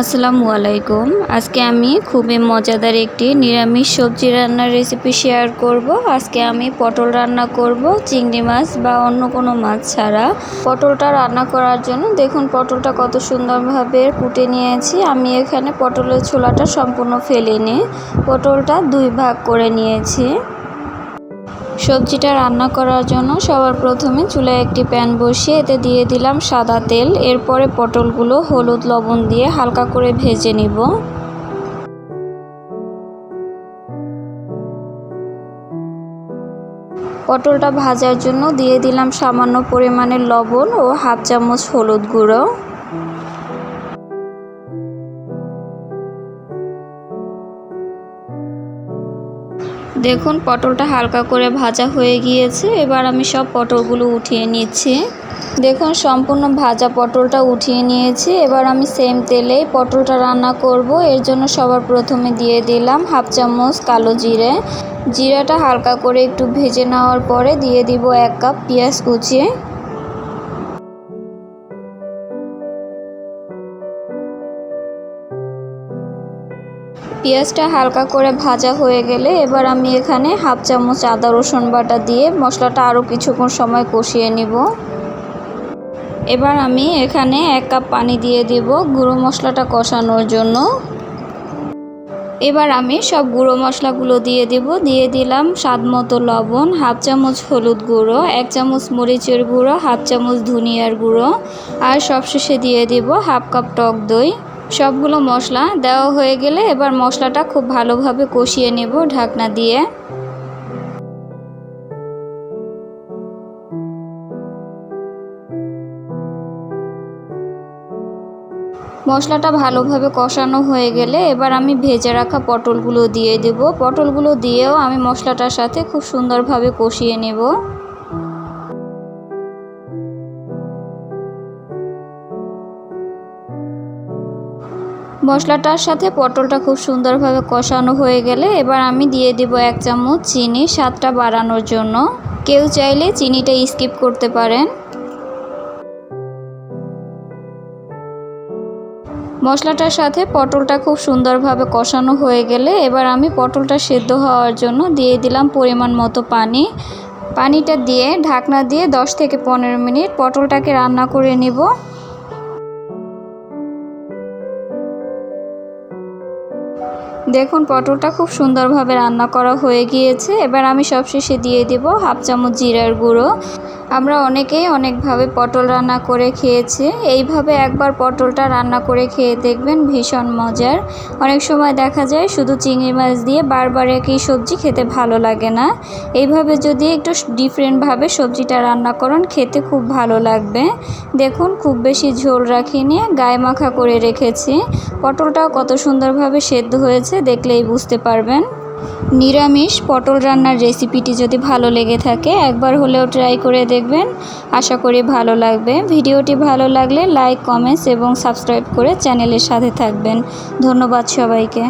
আসসালামু আলাইকুম। আজকে আমি খুবই মজাদার একটি নিরামিষ সবজি রান্নার রেসিপি শেয়ার করব। আজকে আমি পটল রান্না করব, চিংড়ি মাছ বা অন্য কোনো মাছ ছাড়া। পটলটা রান্না করার জন্য দেখুন পটলটা কত সুন্দরভাবে কুটে নিয়েছি। আমি এখানে পটলের ছোলাটা সম্পূর্ণ ফেলে ফেলিনি পটলটা দুই ভাগ করে নিয়েছি। সবজিটা রান্না করার জন্য সবার প্রথমে চুলায় একটি প্যান বসিয়ে এতে দিয়ে দিলাম সাদা তেল। এরপরে পটলগুলো, হলুদ, লবণ দিয়ে হালকা করে ভেজে নিব। পটলটা ভাজার জন্য দিয়ে দিলাম সামান্য পরিমাণের লবণ ও হাফ চামচ হলুদ গুঁড়ো। দেখুন, পটলটা হালকা করে ভাজা হয়ে গিয়েছে। এবার আমি সব পটলগুলো উঠিয়ে নিচ্ছি। দেখুন, সম্পূর্ণ ভাজা পটলটা উঠিয়ে নিয়েছি। এবার আমি সেম তেলেই পটলটা রান্না করব। এর জন্য সবার প্রথমে দিয়ে দিলাম হাফ চামচ কালো জিরে। জিরাটা হালকা করে একটু ভেজে নেওয়ার পরে দিয়ে দিব এক কাপ পেঁয়াজ কুচিয়ে পেঁয়াজটা হালকা করে ভাজা হয়ে গেলে এবার আমি এখানে হাফ চামচ আদা, রসুন বাটা দিয়ে মশলাটা আরও কিছুক্ষণ সময় কষিয়ে নিব। এবার আমি এখানে এক কাপ পানি দিয়ে দিব গুঁড়ো মশলাটা কষানোর জন্য। এবার আমি সব গুঁড়ো মশলাগুলো দিয়ে দিব, দিয়ে দিলাম স্বাদ মতো লবণ, হাফ চামচ হলুদ গুঁড়ো, এক চামচ মরিচের গুঁড়ো, হাফ চামচ ধনিয়ার গুঁড়ো, আর সবশেষে দিয়ে দিব হাফ কাপ টক দই। সবগুলো মশলা দেওয়া হয়ে গেলে এবার মশলাটা খুব ভালোভাবে কষিয়ে নেব ঢাকনা দিয়ে। মশলাটা ভালোভাবে কষানো হয়ে গেলে এবার আমি ভেজে রাখা পটলগুলো দিয়ে দেব। পটলগুলো দিয়েও আমি মশলাটার সাথে খুব সুন্দরভাবে কষিয়ে নেব। মশলাটার সাথে পটলটা খুব সুন্দরভাবে কষানো হয়ে গেলে এবার আমি দিয়ে দিব এক চামচ চিনি, স্বাদটা বাড়ানোর জন্য। কেউ চাইলে চিনিটা স্কিপ করতে পারেন। মশলাটার সাথে পটলটা খুব সুন্দরভাবে কষানো হয়ে গেলে এবার আমি পটলটা সেদ্ধ হওয়ার জন্য দিয়ে দিলাম পরিমাণ মতো পানি। পানিটা দিয়ে ঢাকনা দিয়ে 10 থেকে পনেরো মিনিট পটলটাকে রান্না করে নিব। দেখুন, পটলটা খুব সুন্দরভাবে রান্না করা হয়ে গিয়েছে। এবার আমি সবশেষে দিয়ে দেব হাফ চামচ জিরার গুঁড়ো। আমরা অনেকেই অনেকভাবে পটল রান্না করে খেয়েছি। এইভাবে একবার পটলটা রান্না করে খেয়ে দেখবেন ভীষণ মজার। অনেক সময় দেখা যায় শুধু চিংড়ি মাছ দিয়ে বারবার একই সবজি খেতে ভালো লাগে না। এইভাবে যদি একটু ডিফারেন্টভাবে সবজিটা রান্না করেন, খেতে খুব ভালো লাগবে। দেখুন, খুব বেশি ঝোল রাখিনি, গায়ে মাখা করে রেখেছি। পটলটাও কত সুন্দরভাবে সেদ্ধ হয়েছে দেখলেই বুঝতে পারবেন। নিরামিষ পটল রান্নার রেসিপিটি যদি ভালো লেগে থাকে, একবার হলেও ট্রাই করে দেখবেন। আশা করি ভালো লাগবে। ভিডিওটি ভালো লাগলে লাইক কমেন্টস এবং সাবস্ক্রাইব করে চ্যানেলের সাথে থাকবেন। ধন্যবাদ সবাইকে।